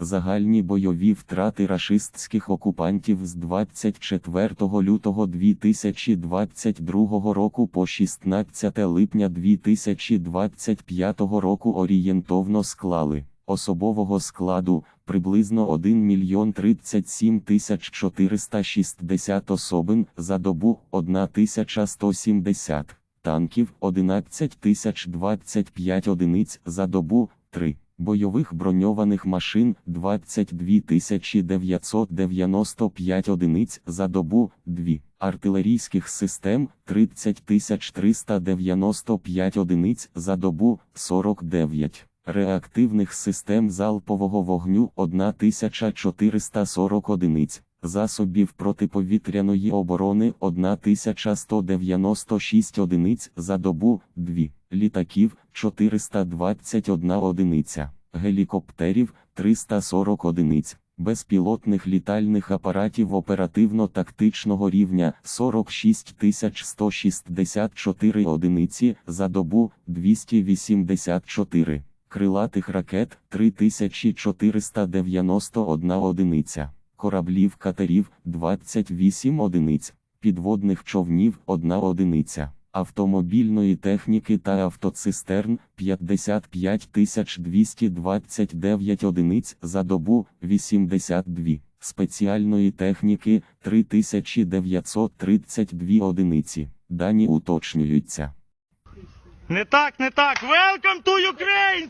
Загальні бойові втрати рашистських окупантів з 24 лютого 2022 року по 16 липня 2025 року орієнтовно склали особового складу приблизно 1 мільйон 37 тисяч 460 особин за добу 1170 танків 11 тисяч 25 одиниць за добу 3. Бойових броньованих машин 22 995 одиниць за добу 2. Артилерійських систем 30 395 одиниць за добу 49. Реактивних систем залпового вогню 1440 одиниць. Засобів протиповітряної оборони 1196 одиниць за добу 2, літаків 421 одиниця, гелікоптерів 340 одиниць, безпілотних літальних апаратів оперативно-тактичного рівня 46 164 одиниці за добу 284, крилатих ракет 3491 одиниця кораблів катерів 28 одиниць, підводних човнів 1 одиниця, автомобільної техніки та автоцистерн 55 229 одиниць за добу 82, спеціальної техніки 3932 одиниці. Дані уточнюються. Не так, не так. Welcome to Ukraine!